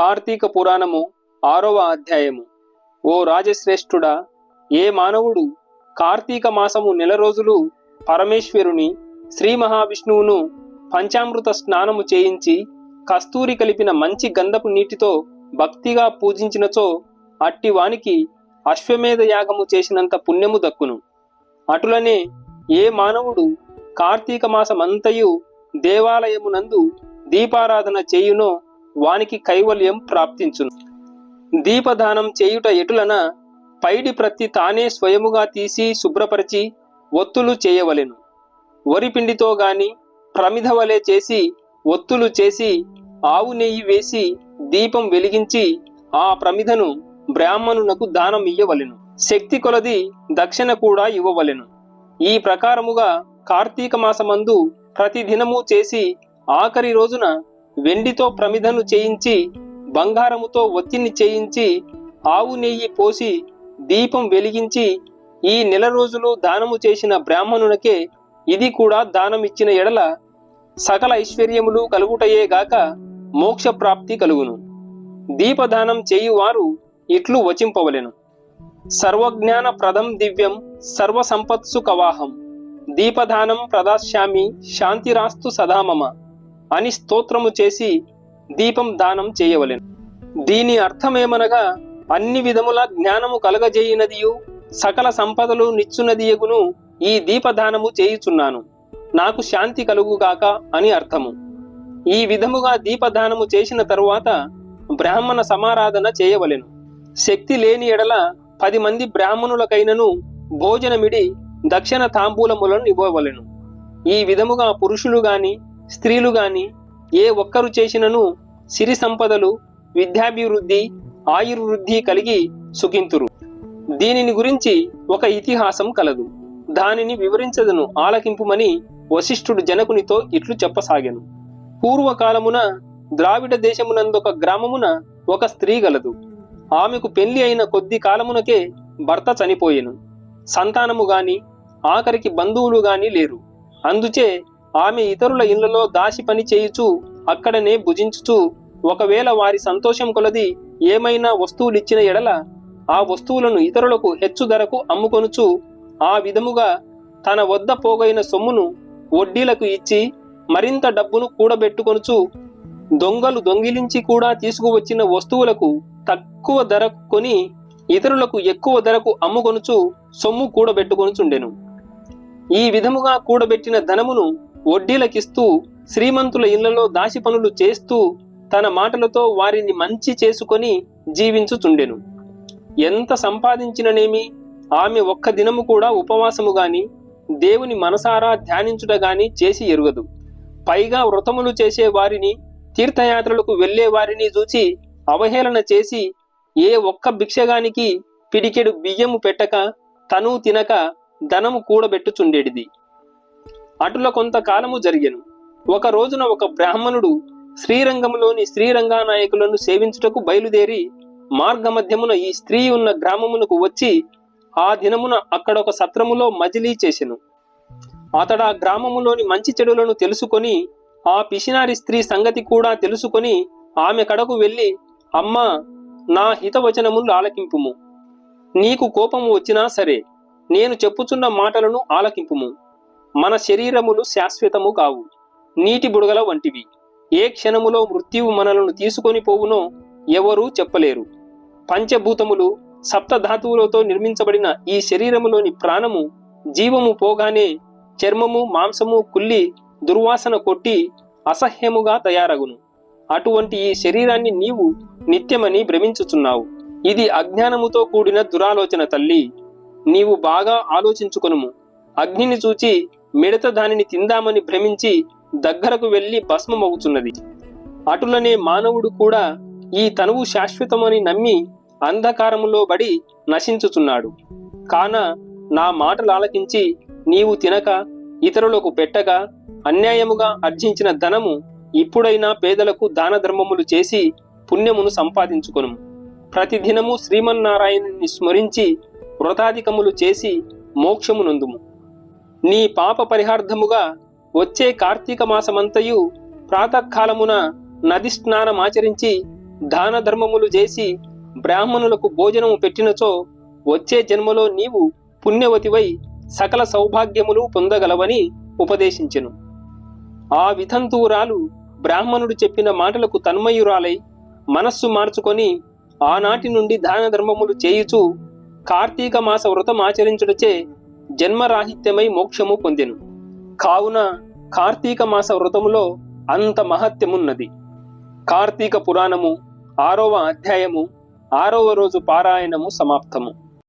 కార్తీక పురాణము ఆరవ అధ్యాయము. ఓ రాజశ్రేష్ఠుడా ఏ మానవుడు కార్తీక మాసము నెల రోజులు పరమేశ్వరుని శ్రీ మహావిష్ణువును పంచామృత స్నానము చేయించి కస్తూరి కలిపిన మంచి గంధపు నీటితో భక్తిగా పూజించినచో అట్టి వానికి అశ్వమేధ యాగము చేసినంత పుణ్యము దక్కును. అటులనే ఏ మానవుడు కార్తీక మాసమంతయు దేవాలయమునందు దీపారాధన చేయునో వానికి కైవల్యం ప్రాప్తించును. దీపదానం చేయుట ఎటులన పైడి ప్రతి తానే స్వయముగా తీసి శుభ్రపరిచి ఒత్తులు చేయవలెను. వరిపిండితో గాని ప్రమిధవలే వలె చేసి ఒత్తులు చేసి ఆవు నెయ్యి వేసి దీపం వెలిగించి ఆ ప్రమిదను బ్రాహ్మణునకు దానం ఇయ్యవలెను. శక్తి కొలది దక్షిణ కూడా ఇవ్వవలెను. ఈ ప్రకారముగా కార్తీక మాసమందు ప్రతిదినము చేసి ఆఖరి రోజున వెండితో ప్రమిదను చేయించి బంగారముతో ఒత్తిని చేయించి ఆవు నెయ్యి పోసి దీపం వెలిగించి ఈ నెల రోజులు దానము చేసిన బ్రాహ్మణునకే ఇది కూడా దానమిచ్చిన ఎడల సకల ఐశ్వర్యములు కలుగుటయే గాక మోక్ష ప్రాప్తి కలుగును. దీపదానం చేయువారు ఇట్లు వచింపవలెను. సర్వజ్ఞాన ప్రదం దివ్యం సర్వ సంపత్సు కవాహం. దీపదానం ప్రదాస్యామి శాంతిరాస్తు సదామమ అని స్తోత్రము చేసి దీపం దానం చేయవలెను. దీని అర్థమేమనగా అన్ని విధముల జ్ఞానము కలగజేయినదియు సకల సంపదలు నిచ్చునదియగును ఈ దీపదానము చేయుచున్నాను. నాకు శాంతి కలుగుగాక అని అర్థము. ఈ విధముగా దీపదానము చేసిన తరువాత బ్రాహ్మణ సమారాధన చేయవలెను. శక్తి లేని ఎడల పది మంది బ్రాహ్మణులకైనను భోజనమిడి దక్షిణ తాంబూలములను ఇవ్వవలెను. ఈ విధముగా పురుషులు గాని స్త్రీలు గాని ఏ ఒక్కరు చేసినను సిరి సంపదలు విద్యాభివృద్ధి ఆయుర్వృద్ధి కలిగి సుఖింతురు. దీనిని గురించి ఒక ఇతిహాసం కలదు. దానిని వివరించదను ఆలకింపుమని వశిష్ఠుడు జనకునితో ఇట్లు చెప్పసాగాను. పూర్వకాలమున ద్రావిడ దేశమునందొక గ్రామమున ఒక స్త్రీ గలదు. ఆమెకు పెళ్ళి అయిన కొద్ది కాలమునకే భర్త చనిపోయెను. సంతానము గాని ఆఖరికి బంధువులు గాని లేరు. అందుచే ఆమె ఇతరుల ఇళ్ళలో దాసి పని చేయుచు అక్కడనే భుజించుచు ఒకవేళ వారి సంతోషం కొలది ఏమైనా వస్తువులిచ్చిన ఎడల ఆ వస్తువులను ఇతరులకు హెచ్చు ధరకు అమ్ముకొనుచు ఆ విధముగా తన వద్ద పోగైన సొమ్మును వడ్డీలకు ఇచ్చి మరింత డబ్బును కూడబెట్టుకొనుచు దొంగలు దొంగిలించి కూడా తీసుకువచ్చిన వస్తువులకు తక్కువ ధరకు కొని ఇతరులకు ఎక్కువ ధరకు అమ్ముకొనుచు సొమ్ము కూడబెట్టుకొనుచుండెను. ఈ విధముగా కూడబెట్టిన ధనమును వడ్డీలకిస్తూ శ్రీమంతుల ఇళ్ళలో దాసి పనులు చేస్తూ తన మాటలతో వారిని మంచి చేసుకొని జీవించుచుండెను. ఎంత సంపాదించిననేమి? ఆమె ఒక్క దినము కూడా ఉపవాసము గాని దేవుని మనసారా ధ్యానించుట గాని చేసి ఎరుగదు. పైగా వ్రతములు చేసే వారిని తీర్థయాత్రలకు వెళ్ళే వారిని చూచి అవహేళన చేసి ఏ ఒక్క భిక్షగానికి పిడికెడు బియ్యము పెట్టక తను తినక ధనము కూడబెట్టుచుండేటిది. అటుల కొంతకాలము జరిగెను. ఒక రోజున ఒక బ్రాహ్మణుడు శ్రీరంగములోని శ్రీరంగా నాయకులను సేవించుటకు బయలుదేరి మార్గమధ్యమున ఈ స్త్రీ ఉన్న గ్రామమునకు వచ్చి ఆ దినమున అక్కడ ఒక సత్రములో మజిలీ చేసెను. అతడు ఆ గ్రామములోని మంచి చెడులను తెలుసుకొని ఆ పిసినారి స్త్రీ సంగతి కూడా తెలుసుకొని ఆమె కడకు వెళ్ళి అమ్మా నా హితవచనములు ఆలకింపుము. నీకు కోపము వచ్చినా సరే నేను చెప్పుచున్న మాటలను ఆలకింపుము. మన శరీరములు శాశ్వతము కావు. నీటి బుడగల వంటివి. ఏ క్షణములో మృత్యువు మనలను తీసుకొని పోవునో ఎవరూ చెప్పలేరు. పంచభూతములు సప్తధాతువులతో నిర్మించబడిన ఈ శరీరములోని ప్రాణము జీవము పోగానే చర్మము మాంసము కుల్లి దుర్వాసన కొట్టి అసహ్యముగా తయారగును. అటువంటి ఈ శరీరాన్ని నీవు నిత్యమని భ్రమించుచున్నావు. ఇది అజ్ఞానముతో కూడిన దురాలోచన తల్లి. నీవు బాగా ఆలోచించుకొనుము. అగ్నిని చూచి మిడత దానిని తిందామని భ్రమించి దగ్గరకు వెళ్ళి భస్మమవుతున్నది అటులనే మానవుడు కూడా ఈ తనువు శాశ్వతమని నమ్మి అంధకారములో బడి నశించుచున్నాడు. కాన నా మాటలు ఆలకించి నీవు తినక ఇతరులకు పెట్టగా అన్యాయముగా అర్జించిన ధనము ఇప్పుడైనా పేదలకు దాన ధర్మములు చేసి పుణ్యమును సంపాదించుకును. ప్రతిదినము శ్రీమన్నారాయణుని స్మరించి వ్రతాధికములు చేసి మోక్షము నందుము. నీ పాప పరిహార్థముగా వచ్చే కార్తీక మాసమంతయు ప్రాతకాలమున నది స్నానమాచరించి దాన ధర్మములు చేసి బ్రాహ్మణులకు భోజనము పెట్టినచో వచ్చే జన్మలో నీవు పుణ్యవతివై సకల సౌభాగ్యములు పొందగలవని ఉపదేశించెను. ఆ విధంతువురాలు బ్రాహ్మణుడు చెప్పిన మాటలకు తన్మయురాలై మనస్సు మార్చుకొని ఆనాటి నుండి దాన ధర్మములు చేయుచు కార్తీక మాస వ్రతం ఆచరించుటచే జన్మరాహిత్యమై మోక్షము పొందెను. కావున కార్తీక మాస వ్రతములో అంత మహత్యమున్నది. కార్తీక పురాణము ఆరవ అధ్యాయము ఆరవ రోజు పారాయణము సమాప్తము.